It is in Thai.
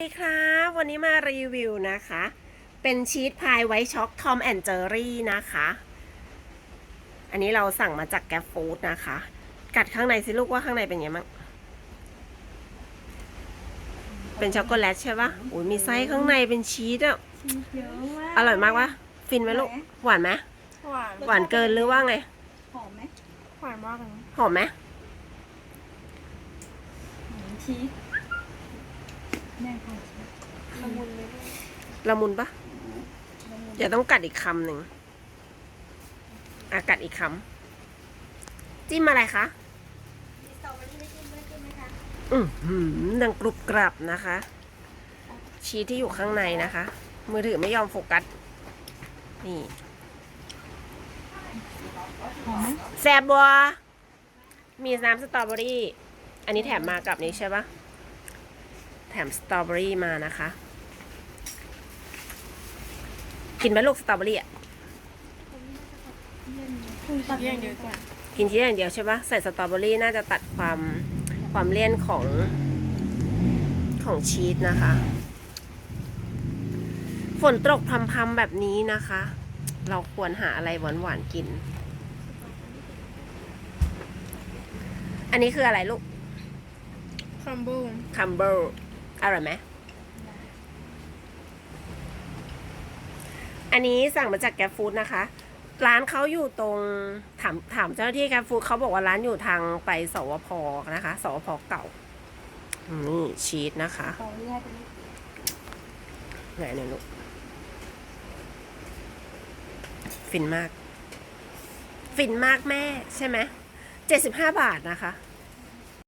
สวัสดีครับวันนี้มารีวิวนะคะ เป็นชีสพายไวท์ช็อกทอมแอนเจอรี่นะคะ อันนี้เราสั่งมาจากแกฟฟู้ดนะคะ กัดข้างในสิลูกว่าข้างในเป็นไงบ้างเป็นช็อกโกแลตใช่ปะอุ้ยมีไส้ข้างในเป็นชีสอะเยอะมากอร่อยมากวะฟินไหมลูก หวานไหมหวานหวานเกินหรือว่าไง หอมไหมหวานมากเลยหอมไหมชีส แม่ค่ะชีสละมุนเลยละมุนปะเดี๋ยวต้องกัดอีกคำหนึ่งอะกัดอีกคำจิ้มอะไรคะสตรอเบอรี่ไม่จิ้มไม่จิ้มไหมคะอือหือดังกรุบกรับนะคะ ชีสที่อยู่ข้างในนะคะ มือถือไม่ยอมโฟกัส นี่หอมไหมแซบบัวมีน้ำสตรอเบอรี่ อันนี้แถมมากับนี้ใช่ปะ แถมสตรอเบอรี่มานะคะ กินไหมลูกสตรอเบอรี่อะตัดเลี่ยงเยอะกว่ากินชีสอย่างเดียวใช่ปะใส่สตรอเบอรี่น่าจะตัดความความเลี่ยนของของชีสนะคะ ฝนตกพรำๆแบบนี้นะคะ เราควรหาอะไรหวานๆกิน อันนี้คืออะไรลูกคัมบูมคัมเบอร์ อร่อยไหมอันนี้สั่งมาจากแกฟู้ดนะคะ ร้านเขาอยู่ตรงถามถามเจ้าหน้าที่แกฟู้ดเขาบอกว่าร้านอยู่ทางไปสวพนะคะ สวพเก่า นี่ชีสนะคะต่อเรื่อยไปเรื่อยไหนเนี่ยลูกฟินมาก ฟินมากแม่ใช่ไหมเจ็ดสิบห้าบาทนะคะ